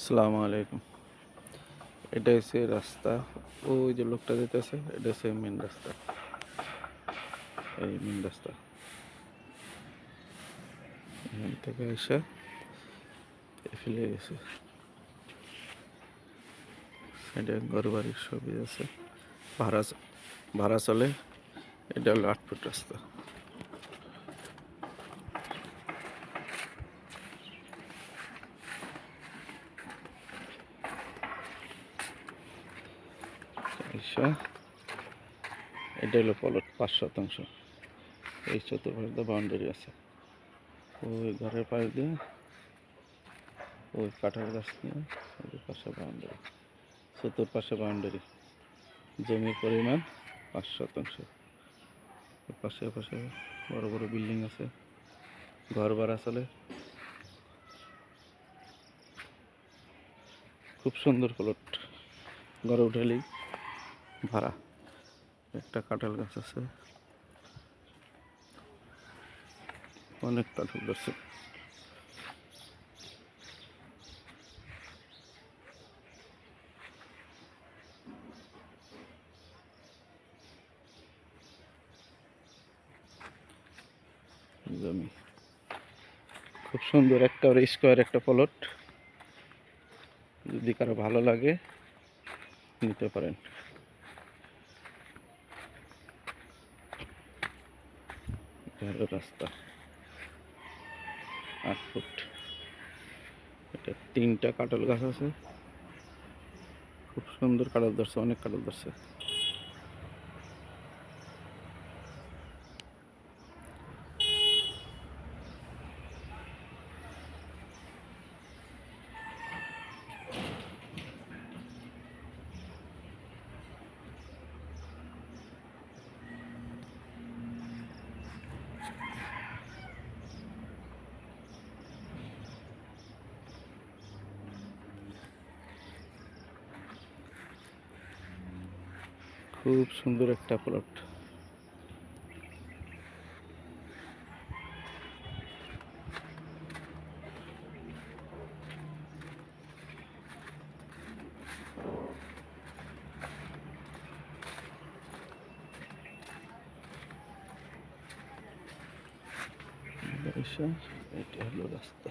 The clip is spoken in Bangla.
আসসালামু আলাইকুম। এটা হচ্ছে রাস্তা। ওই যে লোকটা যেতেছে, এটা হচ্ছে মেন রাস্তা। এই মেন রাস্তা। এখান থেকে এসে ফেলে গেছে। সাইডে ঘর বাড়ির সবই আছে। ভাড়া ভাড়া চলে। এটা হলো আট ফুট রাস্তা। আচ্ছা। এটা হলো পলট পাঁচ শতাংশ। এই চতুর্পাশে বাউন্ডারি আছে। ওই ঘরের পাশ দিয়ে, ওই কাঁঠাল গাছ নিয়ে ওই পাশে বাউন্ডারি চতুর্পাশে বাউন্ডারি জমির পরিমাণ পাঁচ শতাংশ। পাশে পাশে বড় বড় বিল্ডিং আছে। ঘর ভাড়া চলে। খুব সুন্দর প্লট ঘরে উঠেলেই ভাড়া। একটা কাঁঠাল গাছ আছে। অনেক কাঁঠাল ধরছে জমি খুব সুন্দর একটা স্কোয়ার একটা প্লট যদি কারও ভালো লাগে, নিতে পারেন। এটা হলো রাস্তা। আট ফুট। এটা তিনটা কাঁঠাল গাছ আছে। খুব সুন্দর কাঁঠাল ধরছে, অনেক কাঁঠাল ধরছে। খুব সুন্দর একটা প্লট এটা হলো রাস্তা।